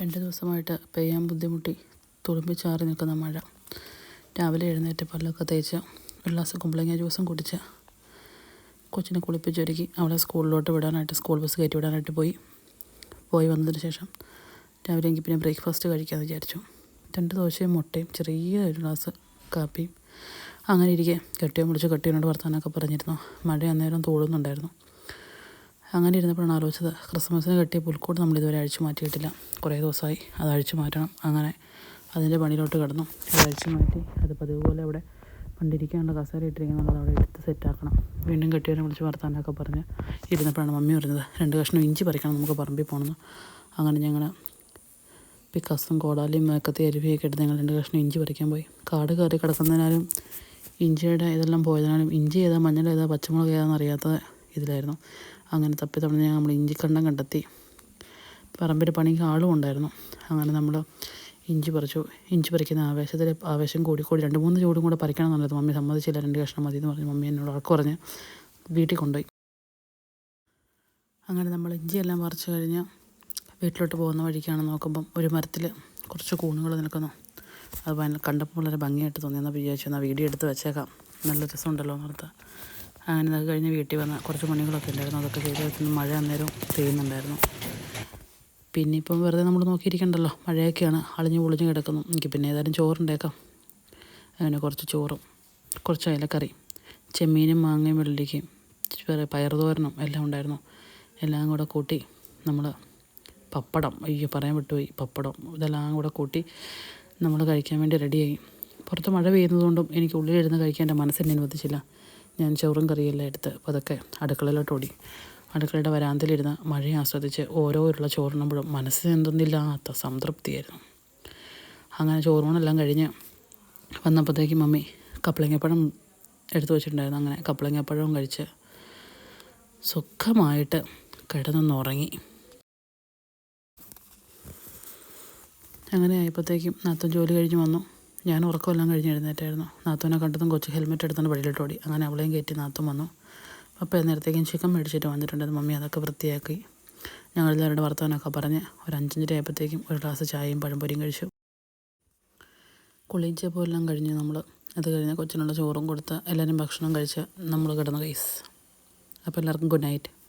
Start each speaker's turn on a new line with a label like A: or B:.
A: രണ്ട് ദിവസമായിട്ട് പെയ്യാൻ ബുദ്ധിമുട്ടി. തുളുമ്പിച്ചാറി നിൽക്കുന്ന മഴ. രാവിലെ എഴുന്നേറ്റ് പല്ലൊക്കെ തേച്ച് ഒരു ഗ്ലാസ് കുമ്പളങ്ങ ജ്യൂസും കുടിച്ച് കൊച്ചിനെ കുളിപ്പിച്ചൊരുക്കി അവളെ സ്കൂളിലോട്ട് വിടാനായിട്ട് സ്കൂൾ ബസ് കയറ്റി വിടാനായിട്ട് പോയി. പോയി വന്നതിന് ശേഷം രാവിലെ എനിക്ക് പിന്നെ ബ്രേക്ക്ഫാസ്റ്റ് കഴിക്കാമെന്ന് വിചാരിച്ചു. രണ്ട് ദോശയും മുട്ടയും ചെറിയ ഒരു ഗ്ലാസ് കാപ്പിയും. അങ്ങനെ ഇരിക്കെ കെട്ടിയോ വിളിച്ച് കെട്ടിയോനോട് വർത്താനമൊക്കെ പറഞ്ഞിരുന്നു. മഴ അന്നേരം തോടുന്നുണ്ടായിരുന്നു. അങ്ങനെ ഇരുന്നപ്പോഴാണ് ആലോചിച്ചത് ക്രിസ്മസിന് കെട്ടിയ പുൽക്കൂട് നമ്മൾ ഇതുവരെ അഴിച്ചു മാറ്റിയിട്ടില്ല. കുറേ ദിവസമായി അത് അഴിച്ചു മാറ്റണം. അങ്ങനെ അതിന്റെ പണിയിലോട്ട് കിടന്നു. അത് അഴിച്ചു മാറ്റി അത് പതിവ് പോലെ അവിടെ പണ്ടിരിക്കാനുള്ള കസേര ഇട്ടിരിക്കുന്നത് അവിടെ എടുത്ത് സെറ്റാക്കണം വീണ്ടും കെട്ടിയവരെ വിളിച്ച് വർത്താനൊക്കെ പറഞ്ഞ് ഇരുന്നപ്പോഴാണ് മമ്മി പറഞ്ഞത് രണ്ട് കഷ്ണം ഇഞ്ചി പറിക്കണം നമുക്ക് പറമ്പിൽ പോകണമെന്ന്. അങ്ങനെ ഞങ്ങൾ പിക്കാസും കോടാലിയും മേക്കത്തി അരുവിയൊക്കെ എടുത്ത് ഞങ്ങൾ രണ്ട് കഷ്ണം ഇഞ്ചി പറിക്കാൻ പോയി. കാട് കയറി കിടക്കുന്നതിനാലും ഇഞ്ചിയുടെ ഇതെല്ലാം പോയതിനാലും ഇഞ്ചി ഏതാ മഞ്ഞൾ ഏതാ പച്ചമുളക് ഏതാണെന്ന് അറിയാത്ത ഇതിലായിരുന്നു. അങ്ങനെ തപ്പി തടഞ്ഞ് നമ്മൾ ഇഞ്ചിക്കണ്ടം കണ്ടെത്തി. പറമ്പിൽ പണിക്ക് ആളും ഉണ്ടായിരുന്നു. അങ്ങനെ നമ്മൾ ഇഞ്ചി പറിച്ചു. ഇഞ്ചി പറിക്കുന്ന ആവേശത്തിൽ ആവേശം കൂടി കൂടി രണ്ട് മൂന്ന് ചൂടും കൂടെ പറിക്കണം എന്നുള്ളത് മമ്മി സമ്മതിച്ചില്ല. രണ്ട് കഷ്ണം മതി എന്ന് പറഞ്ഞ്. മമ്മി എന്നോട് ഉറക്കം പറഞ്ഞ് വീട്ടിൽ കൊണ്ടുപോയി. അങ്ങനെ നമ്മൾ ഇഞ്ചിയെല്ലാം പറിച്ചു കഴിഞ്ഞ് വീട്ടിലോട്ട് പോകുന്ന വഴിക്കാണ് നോക്കുമ്പം ഒരു മരത്തിൽ കുറച്ച് കൂണുകൾ നിൽക്കുന്നു. അത് കണ്ടപ്പോൾ വളരെ ഭംഗിയായിട്ട് തോന്നി. വിചാരിച്ചു എന്നാൽ വീഡിയോ എടുത്ത് വെച്ചേക്കാം. നല്ല രസമുണ്ടല്ലോ എന്നോർത്ത് അങ്ങനെ അത് കഴിഞ്ഞ് വീട്ടിൽ വന്ന കുറച്ച് പണികളൊക്കെ ഉണ്ടായിരുന്നു. അതൊക്കെ ചെയ്ത് മഴ അന്നേരം പെയ്യുന്നുണ്ടായിരുന്നു. പിന്നെ ഇപ്പം വെറുതെ നമ്മൾ നോക്കിയിരിക്കണ്ടല്ലോ. മഴയൊക്കെയാണ്. അളിഞ്ഞ് പൊളിഞ്ഞ് കിടക്കുന്നു. എനിക്ക് പിന്നെ ഏതായാലും ചോറുണ്ടേക്കാം. അങ്ങനെ കുറച്ച് ചോറും കുറച്ച് അയലക്കറി ചെമ്മീനും മാങ്ങയും വെള്ളരിക്കയും പയറുതോരനും എല്ലാം ഉണ്ടായിരുന്നു. എല്ലാം കൂടെ കൂട്ടി നമ്മൾ പപ്പടം അയ്യോ പറയാൻ വിട്ടുപോയി. പപ്പടം ഇതെല്ലാം കൂടെ കൂട്ടി നമ്മൾ കഴിക്കാൻ വേണ്ടി റെഡിയായി പുറത്ത് മഴ പെയ്യുന്നതുകൊണ്ടും എനിക്ക് ഉള്ളിലിരുന്ന് കഴിക്കാൻ എന്റെ മനസ്സിനെ അനുവദിച്ചില്ല. ഞാൻ ചോറും കറിയെല്ലാം എടുത്ത് പതുക്കെ അടുക്കളയിലോട്ട് ഓടി. അടുക്കളയുടെ വരാന്തയിലിരുന്ന് മഴയെ ആസ്വദിച്ച് ഓരോ ഉരുള ചോറിനുമ്പോഴും മനസ്സിൽ എന്തെന്നില്ലാത്ത സംതൃപ്തിയായിരുന്നു. അങ്ങനെ ചോറൂണെല്ലാം കഴിഞ്ഞ് വന്നപ്പോഴത്തേക്കും മമ്മി കപ്പളങ്ങപ്പഴം എടുത്തു വെച്ചിട്ടുണ്ടായിരുന്നു. അങ്ങനെ കപ്പളങ്ങപ്പഴവും കഴിച്ച് സുഖമായിട്ട് കിടന്നുറങ്ങി. അങ്ങനെ ആയപ്പോഴത്തേക്കും നാത്തൻ ജോലി കഴിഞ്ഞ് വന്നു. ഞാൻ ഉറക്കമെല്ലാം കഴിഞ്ഞ് എഴുന്നേറ്റായിരുന്നു. കണ്ടതും കൊച്ചു ഹെൽമെറ്റ് എടുത്തുകൊണ്ട് വഴിയിലോട്ട് ഓടി. അങ്ങനെ അവളെയും കയറ്റി നാത്തും വന്നു. അപ്പോൾ നേരത്തേക്കും ചിക്കൻ മേടിച്ചിട്ട് വന്നിട്ടുണ്ടായിരുന്നു മമ്മി അതൊക്കെ വൃത്തിയാക്കി. ഞങ്ങൾ എല്ലാവരുടെ വർത്തമാനമൊക്കെ പറഞ്ഞ് ഒരു അഞ്ചഞ്ചര ആയപ്പോഴത്തേക്കും ഒരു ഗ്ലാസ് ചായയും പഴംപൊരിയും കഴിച്ചു. കുളിച്ചപ്പോൾ എല്ലാം കഴിഞ്ഞ് നമ്മൾ അത് കഴിഞ്ഞ് കൊച്ചിനുള്ള ചോറും കൊടുത്ത് എല്ലാവരും ഭക്ഷണം കഴിച്ച് നമ്മൾ കിടന്നു കൈസ് അപ്പോൾ എല്ലാവർക്കും ഗുഡ് നൈറ്റ്